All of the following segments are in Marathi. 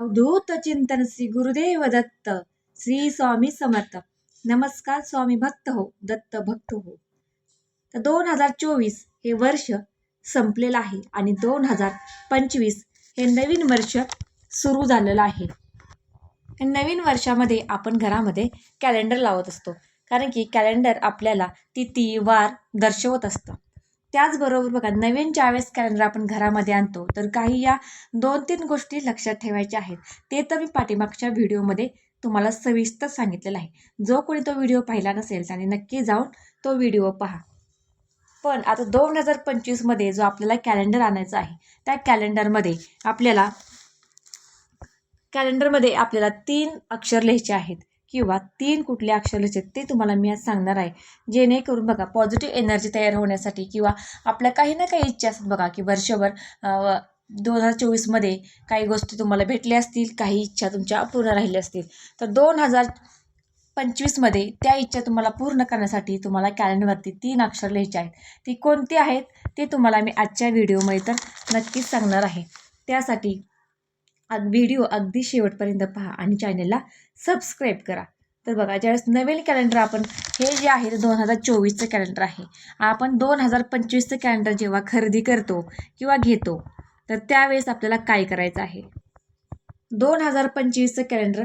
अवधूत चिंतन श्री गुरुदेव दत्त श्री स्वामी समर्थ. नमस्कार स्वामी भक्त हो दत्त भक्त हो. तर दोन हजार चोवीस हे वर्ष संपलेलं आहे आणि दोन हजार पंचवीस हे नवीन वर्ष सुरू झालेलं आहे. नवीन वर्षामध्ये आपण घरामध्ये कॅलेंडर लावत असतो. कारण की कॅलेंडर आपल्याला तिथी वार दर्शवत असतं. त्याचबरोबर बघा नवीन ज्यावेळेस कॅलेंडर आपण घरामध्ये आणतो तर काही या दोन तीन गोष्टी लक्षात ठेवायच्या आहेत. ते तर मी पाठीमागच्या व्हिडिओमध्ये तुम्हाला सविस्तर सांगितलेलं आहे. जो कोणी तो व्हिडिओ पाहिला नसेल त्याने नक्की जाऊन तो व्हिडिओ पहा. पण आता दोन हजार पंचवीसमध्ये जो आपल्याला कॅलेंडर आणायचा आहे त्या कॅलेंडरमध्ये आपल्याला कॅलेंडरमध्ये आपल्याला तीन अक्षर लिहायचे आहेत. किंवा तीन कुठले अक्षर आहेत ते तुम्हाला मी आज सांगणार आहे. जेणेकरून बघा पॉझिटिव्ह एनर्जी तयार होण्यासाठी किंवा आपल्या काही ना काही इच्छा असतात बघा की वर्षभर दोन हजार चोवीसमध्ये काही गोष्टी तुम्हाला भेटल्या असतील काही इच्छा तुमच्या अपूर्ण राहिल्या असतील. तर दोन हजार पंचवीसमध्ये त्या इच्छा तुम्हाला पूर्ण करण्यासाठी तुम्हाला कॅलेंडरवरती तीन अक्षर लिहायचे आहेत. ती कोणती आहेत ते तुम्हाला मी आजच्या व्हिडिओमध्ये तर नक्कीच सांगणार आहे. त्यासाठी अग व्हिडिओ अगदी शेवटपर्यंत पहा आणि चॅनलला सबस्क्राईब करा. तर बघा ज्यावेळेस नवीन कॅलेंडर आपण हे जे आहे ते दोन हजार चोवीसचं कॅलेंडर आहे. आपण दोन हजार पंचवीसचं कॅलेंडर जेव्हा खरेदी करतो किंवा घेतो तर त्यावेळेस आपल्याला काय करायचं आहे? दोन हजार पंचवीसचं कॅलेंडर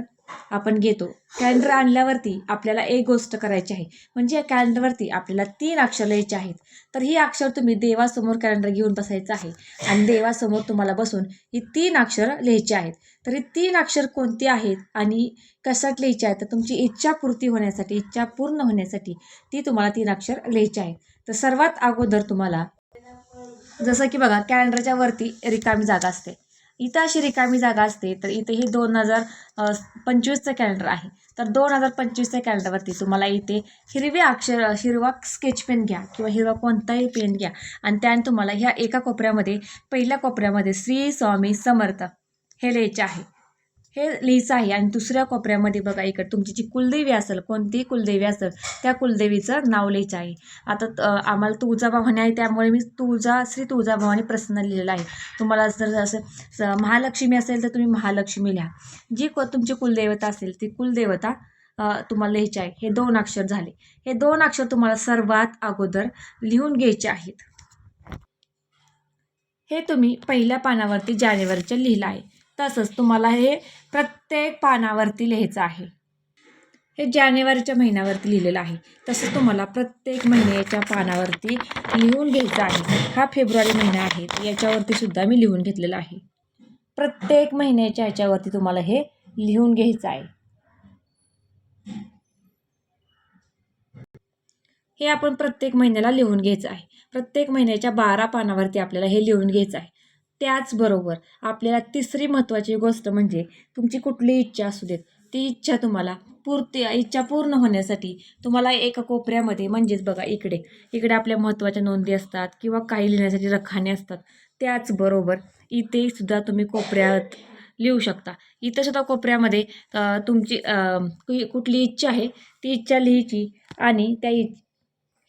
आपण घेतो. कॅलेंडर आणल्यावरती आपल्याला एक गोष्ट करायची आहे. म्हणजे या कॅलेंडरवरती आपल्याला तीन अक्षर लिहायचे आहेत. तर ही अक्षर तुम्ही देवासमोर कॅलेंडर घेऊन बसायचं आहे. आणि देवासमोर तुम्हाला बसून ही तीन अक्षर लिहायची आहेत. तर ही तीन अक्षर कोणती आहेत आणि कशात लिहायची आहेत? तर तुमची इच्छापूर्ती होण्यासाठी इच्छा पूर्ण होण्यासाठी ती तुम्हाला तीन अक्षर लिहायची आहेत. तर सर्वात अगोदर तुम्हाला जसं की बघा कॅलेंडरच्या वरती रिकामी जागा असते. इथं अशी रिकामी जागा असते तर इथे हे दोन हजार पंचवीसचं कॅलेंडर आहे. तर दोन हजार पंचवीसच्या कॅलेंडरवरती तुम्हाला इथे हिरवे अक्षर हिरवा स्केच पेन घ्या किंवा हिरवा कोणताही पेन घ्या. आणि त्याने तुम्हाला ह्या एका कोपऱ्यामध्ये पहिल्या कोपऱ्यामध्ये श्री स्वामी समर्थ हे लिहायचे आहे. हे लिहायचं आहे. आणि दुसऱ्या कोपऱ्यामध्ये बघा इकडे तुमची जी कुलदेवी असेल कोणतीही कुलदेवी असेल त्या कुलदेवीचं नाव लिहायचं आहे. आता आम्हाला तुळजाभवानी आहे त्यामुळे मी तुळजा श्री तुळजाभवानी प्रसन्न लिहिलेलं आहे. तुम्हाला जर असं महालक्ष्मी असेल तर तुम्ही महालक्ष्मी लिहा. जी को तुमची कुलदेवता असेल ती कुलदेवता तुम्हाला लिहायची आहे. हे दोन अक्षर झाले. हे दोन अक्षर तुम्हाला सर्वात अगोदर लिहून घ्यायचे आहेत. हे तुम्ही पहिल्या पानावरती जानेवारीच्या लिहिलं आहे. तसंच तुम्हाला हे प्रत्येक पानावरती लिहायचं आहे. हे जानेवारीच्या महिन्यावरती लिहिलेलं आहे. तसंच तुम्हाला प्रत्येक महिन्याच्या पानावरती लिहून घ्यायचं आहे. हा फेब्रुवारी महिना आहे. याच्यावरती सुद्धा मी लिहून घेतलेला आहे. प्रत्येक महिन्याच्या ह्याच्यावरती तुम्हाला हे लिहून घ्यायचं आहे. हे आपण प्रत्येक महिन्याला लिहून घ्यायचं आहे. प्रत्येक महिन्याच्या बारा पानावरती आपल्याला हे लिहून घ्यायचं आहे. त्याचबरोबर आपल्याला तिसरी महत्त्वाची गोष्ट म्हणजे तुमची कुठली इच्छा असू देत ती इच्छा तुम्हाला पूर्ती इच्छा पूर्ण होण्यासाठी तुम्हाला एका कोपऱ्यामध्ये म्हणजेच बघा इकडे इकडे आपल्या महत्त्वाच्या नोंदी असतात किंवा काही लिहिण्यासाठी रखाणे असतात त्याचबरोबर इथे सुद्धा तुम्ही कोपऱ्यात लिहू शकता. इथं सुद्धा कोपऱ्यामध्ये तुमची कुठली इच्छा आहे ती इच्छा लिहायची आणि त्या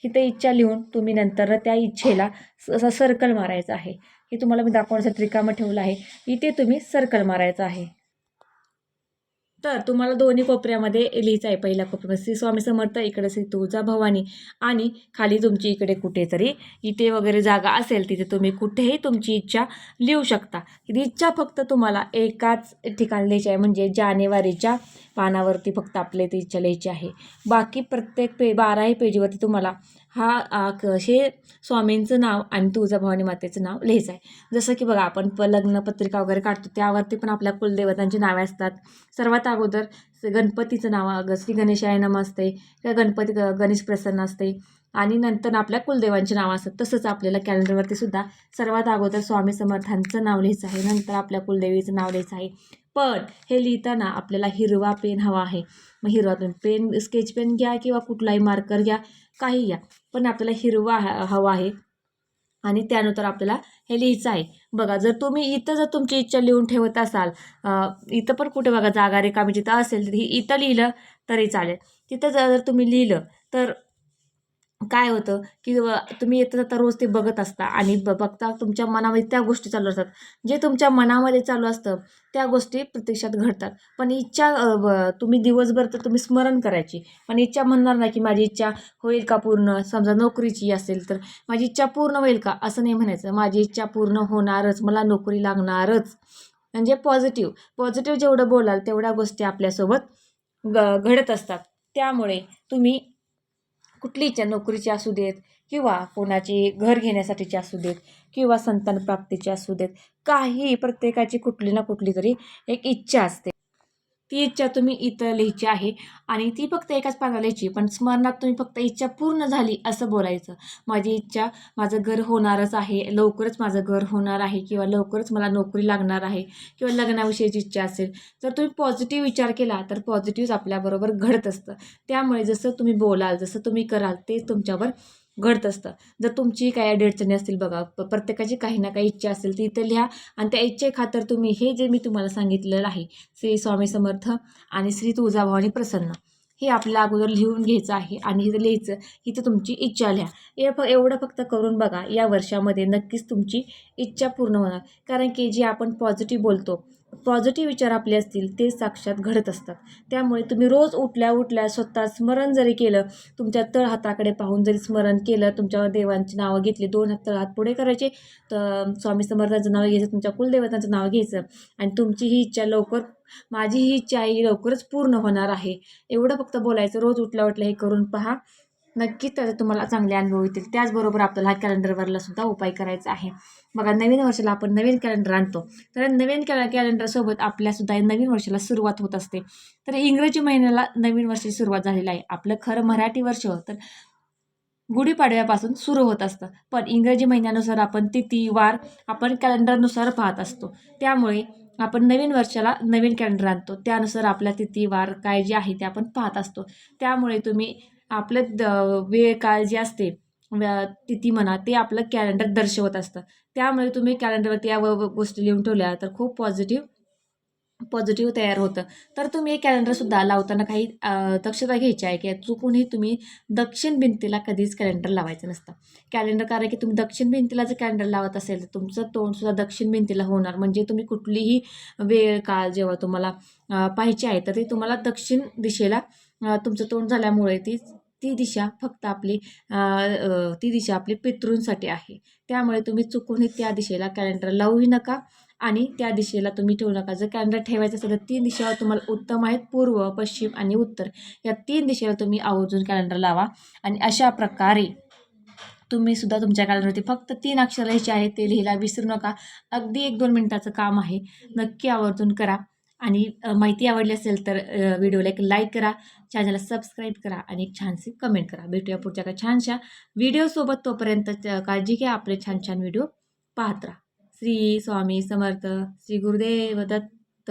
ही ते इच्छा लिहून तुम्ही नंतर त्या इच्छेला असा सर्कल मारायचं आहे. हे तुम्हाला मी दाखवण्यासाठी रिकामं ठेवलं आहे. इथे तुम्ही सर्कल मारायचं आहे. तर तुम्हाला दोन्ही कोपऱ्यामध्ये लिहिचं आहे पहिल्या कोपऱ्यामध्ये. श्री स्वामी समर्थ इकडे श्री तुळजा भवानी आणि खाली तुमची इकडे कुठेतरी इथे वगैरे जागा असेल तिथे तुम्ही कुठेही तुमची इच्छा लिहू शकता. इच्छा फक्त तुम्हाला एकाच ठिकाणी लिहायची आहे म्हणजे जानेवारीच्या पानावरती फक्त आपल्या इथे इच्छा लिहायची आहे. बाकी प्रत्येक पे बाराही पेजीवरती तुम्हाला हा हे स्वामींचं नाव आणि तुळजाभवानी मातेचं नाव लिहायचं आहे. जसं की बघा आपण प लग्नपत्रिका वगैरे काढतो त्यावरती पण आपल्या कुलदेवतांची नावे असतात. सर्वात अगोदर गणपतीचं नाव श्री गणेशाय नम असते किंवा गणपती गणेश प्रसन्न असते. आणि नंतर आपल्या कुलदेवांची नावं असतात तसंच आपल्याला कॅलेंडरवरती सुद्धा सर्वात अगोदर स्वामी समर्थांचं नाव लिहायचं आहे. नंतर आपल्या कुलदेवीचं नाव लिहायचं आहे. पण हे लिहिताना आपल्याला हिरवा पेन हवा आहे. मग हिरवा पेन पेन स्केच पेन घ्या किंवा कुठलाही मार्कर घ्या काही घ्या. पण आपल्याला हिरवा हवा आहे. आणि त्यानंतर आपल्याला हे लिहायचं आहे. बघा जर तुम्ही इथं जर तुमची इच्छा लिहून ठेवत असाल इथं पण कुठे बघा जागा रिकामी जिथं असेल तर ही इथं लिहिलं तरी चालेल. तिथं जर तुम्ही लिहिलं तर काय होतं की तुम्ही येत जाता रोज ते बघत असता आणि ब बघता तुमच्या मनामध्ये त्या गोष्टी चालू असतात. जे तुमच्या मनामध्ये चालू असतं त्या गोष्टी प्रत्यक्षात घडतात. पण इच्छा तुम्ही दिवसभर तर तुम्ही स्मरण करायची. पण इच्छा म्हणणार नाही की माझी इच्छा होईल का पूर्ण? समजा नोकरीची असेल तर माझी इच्छा पूर्ण होईल का? असं नाही म्हणायचं. माझी इच्छा पूर्ण होणारच. मला नोकरी लागणारच. म्हणजे पॉझिटिव्ह. पॉझिटिव्ह जेवढं बोलाल तेवढ्या गोष्टी आपल्यासोबत ग घडत असतात. त्यामुळे तुम्ही कुठली इच्छा नोकरीची असू देत किंवा कोणाची घर घेण्यासाठीची असू देत किंवा संतान प्राप्तीची असू देत काही प्रत्येकाची कुठली ना कुठली तरी एक इच्छा असते. ती इच्छा तुम्ही इथं लिहायची आहे. आणि ती फक्त एकाच पानाला लिहायची पण स्मरणात तुम्ही फक्त इच्छा पूर्ण झाली असं बोलायचं. माझी इच्छा माझं घर होणारच आहे लवकरच माझं घर होणार आहे किंवा लवकरच मला नोकरी लागणार आहे किंवा लग्नाविषयीची इच्छा असेल जर तुम्ही पॉझिटिव्ह विचार केला तर पॉझिटिव्ह आपल्याबरोबर घडत असतं. त्यामुळे जसं तुम्ही बोलाल जसं तुम्ही कराल ते तुमच्यावर घडत असतं. जर तुमची काही अडचणी असतील बघा प- प्रत्येकाची काही ना काही इच्छा असेल ती इथं लिहा आणि त्या इच्छेखातर तुम्ही हे जे मी तुम्हाला सांगितलेलं आहे श्री स्वामी समर्थ आणि श्री तुळजाभवानी प्रसन्न हे आपल्याला अगोदर लिहून घ्यायचं आहे आणि इथं लिहायचं इथं तुमची इच्छा लिहा. हे फ एवढं फक्त करून बघा या वर्षामध्ये नक्कीच तुमची इच्छा पूर्ण होणार. कारण की जे आपण पॉझिटिव्ह बोलतो पॉझिटिव्ह विचार आपले असतील ते साक्षात घडत असतात. त्यामुळे तुम्ही रोज उठल्या उठल्या स्वतः स्मरण जरी केलं तुमच्या तळहाताकडे पाहून जरी स्मरण केलं तुमच्या देवांची नावं घेतली दोन हात तळहात पुढे करायचे तर स्वामी समर्थांचं नाव घ्यायचं तुमच्या कुलदेवतांचं नाव घ्यायचं आणि तुमची ही इच्छा लवकर माझी ही इच्छा ही लवकरच पूर्ण होणार आहे. एवढं फक्त बोलायचं रोज उठल्या उठल्या हे करून पहा. नक्कीच त्याचा तुम्हाला चांगले अनुभव येतील. त्याचबरोबर आपल्याला हा कॅलेंडरवरला सुद्धा उपाय करायचा आहे. बघा नवीन वर्षाला आपण नवीन कॅलेंडर आणतो. तर नवीन कॅ कॅलेंडरसोबत आपल्यासुद्धा नवीन वर्षाला सुरुवात होत असते. तर इंग्रजी महिन्याला नवीन वर्षाची सुरुवात झालेली आहे. आपलं खरं मराठी वर्ष तर गुढीपाडव्यापासून सुरू होत असतं. पण इंग्रजी महिन्यानुसार आपण तिथी वार आपण कॅलेंडरनुसार पाहत असतो. त्यामुळे आपण नवीन वर्षाला नवीन कॅलेंडर आणतो. त्यानुसार आपल्या तिथी वार काय जे आहे ते आपण पाहत असतो. त्यामुळे तुम्ही आपलं द वेळ काळ जे असते तिथी म्हणा ते आपलं कॅलेंडर दर्शवत असतं. त्यामुळे तुम्ही कॅलेंडरवरती या व- गोष्टी लिहून ठेवल्या तर खूप पॉझिटिव्ह पॉझिटिव्ह तयार होतं. तर तुम्ही कॅलेंडरसुद्धा लावताना काही दक्षता घ्यायची आहे की चुकूनही तुम्ही दक्षिण भिंतीला कधीच कॅलेंडर लावायचं नसतं. कॅलेंडर कारण की तुम्ही दक्षिण भिंतीला जर कॅलेंडर लावत असेल तर तुमचं तोंडसुद्धा दक्षिण भिंतीला होणार. म्हणजे तुम्ही कुठलीही वेळ काळ जेव्हा तुम्हाला पाहायची पाहिजे आहे तर ते तुम्हाला दक्षिण दिशेला तुमचं तोंड झाल्यामुळे ती ती दिशा फक्त आपली ती दिशा आपली पितृंसाठी आहे. त्यामुळे तुम्ही चुकूनही त्या दिशेला कॅलेंडर लावूही नका आणि त्या दिशेला तुम्ही ठेवू नका. जर कॅलेंडर ठेवायचं असेल तर तीन दिशा तुम्हाला उत्तम आहेत पूर्व पश्चिम आणि उत्तर. या तीन दिशेला तुम्ही आवर्जून कॅलेंडर लावा आणि अशा प्रकारे तुम्ही सुद्धा तुमच्या कॅलेंडरवरती फक्त तीन अक्षर लिहायचे आहेत ते लिहायला विसरू नका. अगदी एक दोन मिनटाचं काम आहे. नक्की आवर्जून करा. आणि माहिती आवडली असेल तर व्हिडिओला एक लाईक करा चॅनलला सबस्क्राईब करा आणि एक छानशी कमेंट करा. भेटूया पुढच्या का छानशा व्हिडिओसोबत. तोपर्यंत काळजी घ्या आपले छान छान व्हिडिओ पाहत राहा. श्री स्वामी समर्थ श्री गुरुदेव दत्त.